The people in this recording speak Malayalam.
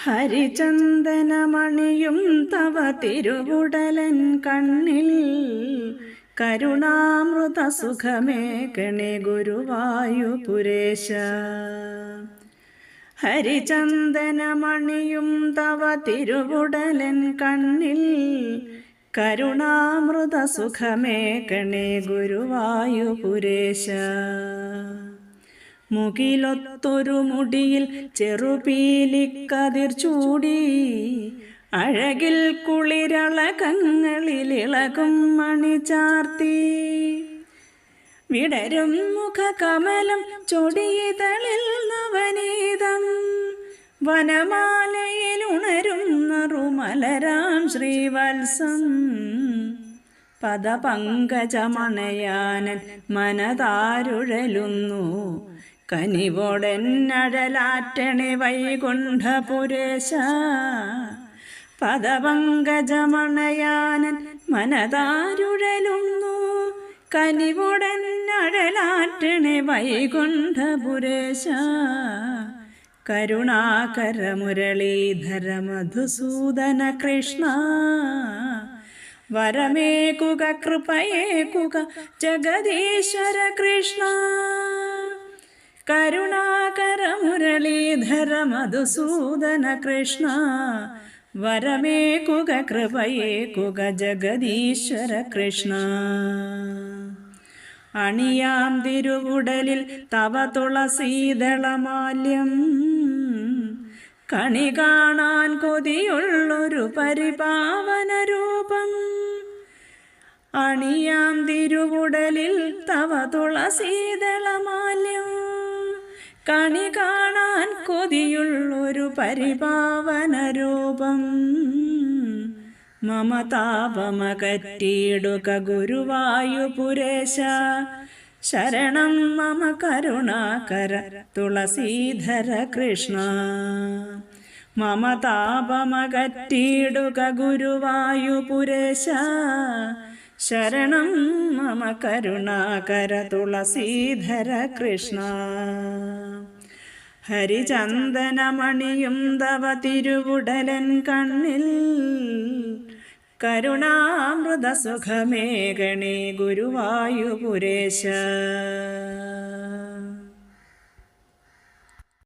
ഹരിചന്ദനമണിയും തവ തിരുവുടലൻ കണ്ണിൽ കരുണാമൃത സുഖമേ ഗണേ ഗുരുവായുപുരേശ ഹരിചന്ദനമണിയും തവ തിരുവുടലൻ കണ്ണിൽ കരുണാമൃത സുഖമേ ഗണേ ഗുരുവായുപുരേശ മുകിലൊത്തൊരു മുടിയിൽ ചെറുപീലിക്കതിർ ചൂടി. അഴകിൽ കുളിരളകങ്ങളിൽ ഇളകും മണിചാർത്തി വിടരും മുഖകമലം ചൊടിയിതളിൽ നവനീതം. വനമാലയിൽ ഉണരുന്നറുമലരാം ശ്രീവത്സം. പദപങ്കജമണയാനൻ മനതാരുഴലുന്നു. കനിവോടെന്നഴലാറ്റണി വൈകുണ്ഠപുരേശ. പദപങ്കജമണയാനൻ മനതാരുഴലുന്നു. കനിവോടെന്നഴലാറ്റണി വൈകുണ്ഠപുരേശ. കരുണാകര മുരളീധര മധുസൂദന കൃഷ്ണ വരമേകുക കൃപയേകുക ജഗദീശ്വര കൃഷ്ണ കരുണാകര മുരളീധര മധുസൂദന കൃഷ്ണ വരമേകുക കൃപയേകുക ജഗദീശ്വര കൃഷ്ണ അണിയാം തിരുവുടലിൽ തവ തുളസീതളമാല്യം കണി കാണാൻ കൊതിയുള്ളൊരു പരിപാവന രൂപം അണിയാം തിരുവുടലിൽ തവ തുളസീതളമാല്യം കണി കാണാൻ കൊതിയുള്ളൊരു പരിപാവന രൂപം മമതാപമകറ്റിയിടുക ഗുരുവായു ഗുരുവായുപുരേശ. ശരണം മമ കരുണാകര തുളസീധര കൃഷ്ണ. മമതാപമകറ്റിയിടുക ഗുരുവായു ഗുരുവായുപുരേശ. ശരണം മമ കരുണാകര തുളസീധര കൃഷ്ണ. ഹരിചന്ദനമണിയും തവ തിരുവുടലൻ കണ്ണിൽ കരുണാമൃത സുഖമേ ഗുരുവായുപുരേശ.